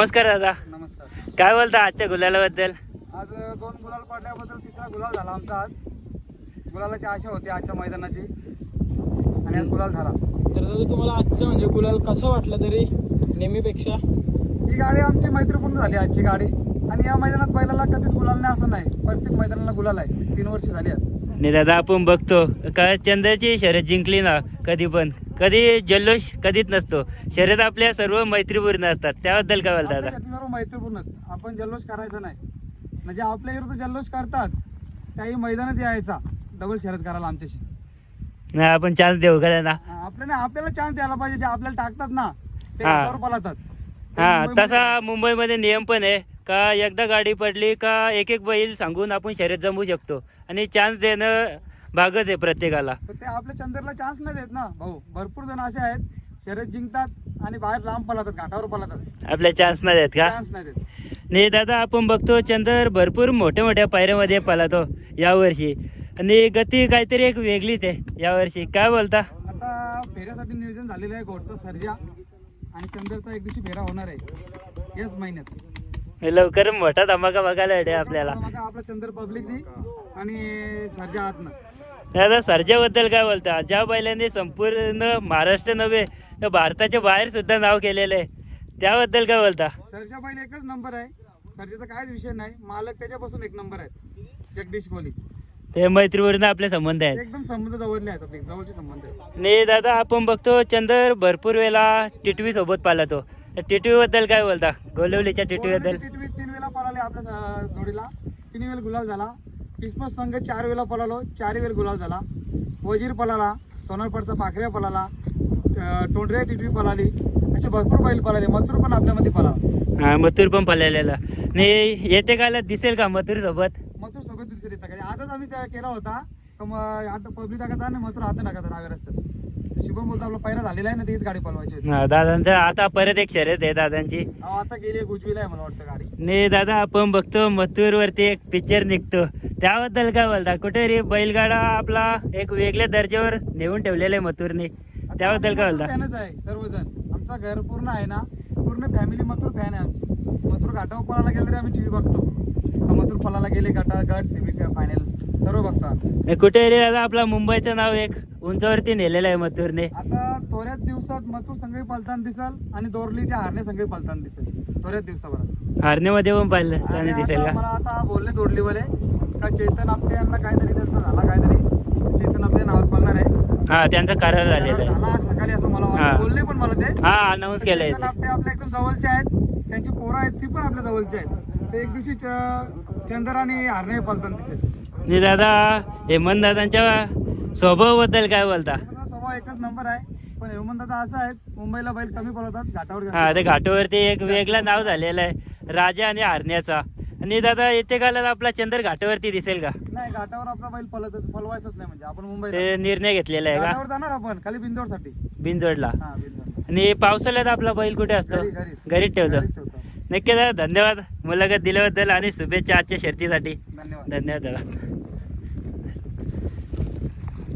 नमस्कार दादा. नमस्कार. काय बोलता आजच्या गुलालाबद्दल? आज दोन गुलाल पडल्याबद्दल तिसरा गुलाल झाला आमचा आज. गुलालाची आशा होती आजच्या मैदानाची. आणि आज गुलाल झाला. तर दादा तुम्हाला आजचा म्हणजे गुलाल कसा वाटला तरी नेहमीपेक्षा? ही गाडी आमची मैत्रीपूर्ण झाली आजची गाडी. आणि या मैदानात बैलाला कधीच गुलाल नाही असं नाही. प्रत्येक मैदानाला गुलाल आहे. तीन वर्ष झाली आज. आणि दादा आपण बघतो का चंद्रची शर्यत जिंकली ना कधी पण. कधी जल्लोष कधीच नसतो. शर्यत आपल्या सर्व मैत्रीपूर्ण असतात. त्याबद्दल काय बोलता दादा आपल्यासाठी सर्व मैत्रीपूर्णच. आपण जल्लोष करायचा नाही. म्हणजे आपल्या विरुद्ध जल्लोष करतात त्याही मैदानात यायचा. डबल शर्यत करायला आमच्याशी. नाही आपण चान्स देऊ का त्यांना? आपल्याला आपल्याला चान्स द्यायला पाहिजे. जे आपल्याला टाकतात ना ते हा. हातावर पळतात ते हा मुंबईमध्ये- तसा मुंबईमध्ये नियम पण आहे. का एकदा गाडी पडली का एक एक बैल सांगून आपण शर्यत जमवू शकतो. आणि चान्स देणं भागच आहे प्रत्येकाला. पण ते आपल्या चंद्रला चान्स नाही देत ना. भाऊ भरपूर जण असे आहेत शर्यत जिंकतात आणि बाहेर लांब पळतात घाटावर पळतात आपल्या चान्स नाही देत का? चान्स नाही देत. नाही दादा आपण बघतो चंदर भरपूर मोठ्या मोठ्या पायऱ्यामध्ये पळतो यावर्षी. आणि गती काहीतरी एक वेगळीच आहे यावर्षी. काय बोलता? आता फेऱ्यासाठी नियोजन झालेलं आहे घोडचा सर्जा आणि चंद्रचा एक दिवशी फेरा होणार आहे. याच महिन्यात. लवकर मोठा धमाका बघायला भेटेल आपल्याला. आपला चंद्र पब्लिकनी आणि सर्जा आतनं दादा सर्जाबद्दल काय बोलता? ज्या बैलांनी संपूर्ण महाराष्ट्र नव्हे तर भारताच्या बाहेर सुद्धा नाव केलेलं आहे. त्याबद्दल काय बोलता? सर्जा पहिले एकच नंबर आहे. सर्जाचा काहीच विषय नाही. मालक त्याच्यापासून एक नंबर आहे. जगदीश कोहली. ते मैत्रीवरून आपले संबंध आहेत. एकदम संबंध जवळले आहेत आपले जवळचे संबंध आहेत. दादा आपण बघतो चंदर भरपूर वेळा टिटवी सोबत पालतो टिटवी बद्दल काय बोलता? गोलवलीच्या टिटवी बद्दल. टिटवी तीन वेळा पळाले आपल्या अं, जोडीला. तीन वेळा गुलाल झाला. क्रिसमस संघ चार वेळा पळालो. चारही वेळ गुलाल झाला. वजीर पळाला सोनारपडचा पाखऱ्या पळाला टोंडऱ्या टिटवी पळाली असे भरपूर बैल पळाले. मथुर पण आपल्यामध्ये पळाला. हा मथुर पण पालेलेला आणि येते काला दिसेल का मथुर सोबत? मथुर सोबत दिसेल येतं का? आजच आम्ही केला होता. का मग आता पब्लिक टाकायचा आणि मथुर हात टाकायचा डाव्या रस्त्यात. शुभम बोलतो आपला पहिला झालेला आहे ना तीच गाडी पळवायची दादांचं आता परत एक शर्यत आहे दादांची. आता गेली एक उजवीला आहे मला वाटतं गाडी. ने दादा आपण बघतो मथुर वरती एक पिक्चर निघतो. त्याबद्दल काय बोलता? कुठेतरी बैलगाडा आपला एक वेगळ्या दर्जावर नेऊन ठेवलेला आहे मथुरने. त्याबद्दल काय बोलता? फॅनच आहे सर्वजण. आमचा घर पूर्ण आहे ना? पूर्ण फॅमिली मथुर फॅन आहे आमची. मथुर घाटावर पळायला गेलं तरी आम्ही टीव्ही बघतो. मथुर पळायला गेले गटा गट सेमी फायनल सर्व बघतो आम्ही. आणि कुठेतरी दादा आपला मुंबईचं नाव एक उंचावरती नेलेलं आहे मथुरने. आता थोड्याच दिवसात मथुर संघही पळताना दिसल आणि दोरलीच्या हारणे संघही पळताना दिसेल. थोड्याच दिवसाभरात. हारण्यामध्ये पण पाहिलं आणि त्याने दिसेल आता का मला आता बोलले दोडलीवाले का चेतन आपटे यांना काहीतरी त्यांचा झाला काहीतरी. चेतन आपटे नावात पळणार आहे. हा त्यांचा करार झालेला झाला सकाळी असं मला हा. वाटतं बोलले पण मला ते. हा अनाऊन्स केलंय चेतन आपटे आपल्या एकदम जवळचे आहेत. त्यांची पोरं आहेत ती पण आपल्या जवळची आहेत. ते एक दिवशी च- चंदर आणि हारणे पलताना दिसेल. दादा हेमंत दादांच्या स्वभावाबद्दल काय बोलता? माझा स्वभाव एकच नंबर आहे. पण हेमंत दादा असं आहेत मुंबईला बैल कमी पळवतात घाटावर जास्त हा ते घाटावरती एक वेगळं नाव झालेलं आहे राजा आणि हरण्याचा. आणि दादा येते काला आपला चंद्र घाटावरती दिसेल का? नाही घाटावर आपला बैल पळत पळवायचाच नाही म्हणजे. आपण मुंबईला. ते निर्णय घेतलेला आहे का? घाटावर जाणार आपण खाली बिंजोडसाठी. बिनजोडला हा बिंजोड आणि पावसाळ्यात आपला बैल कुठे असतो? घरी घरीच. घरीच ठेवतो. घरीच ठेवतो. नक्की दादा धन्यवाद. मुलाखत दिल्याबद्दल आणि शुभेच्छा आजच्या शर्तीसाठी. धन्यवाद. धन्यवाद दादा.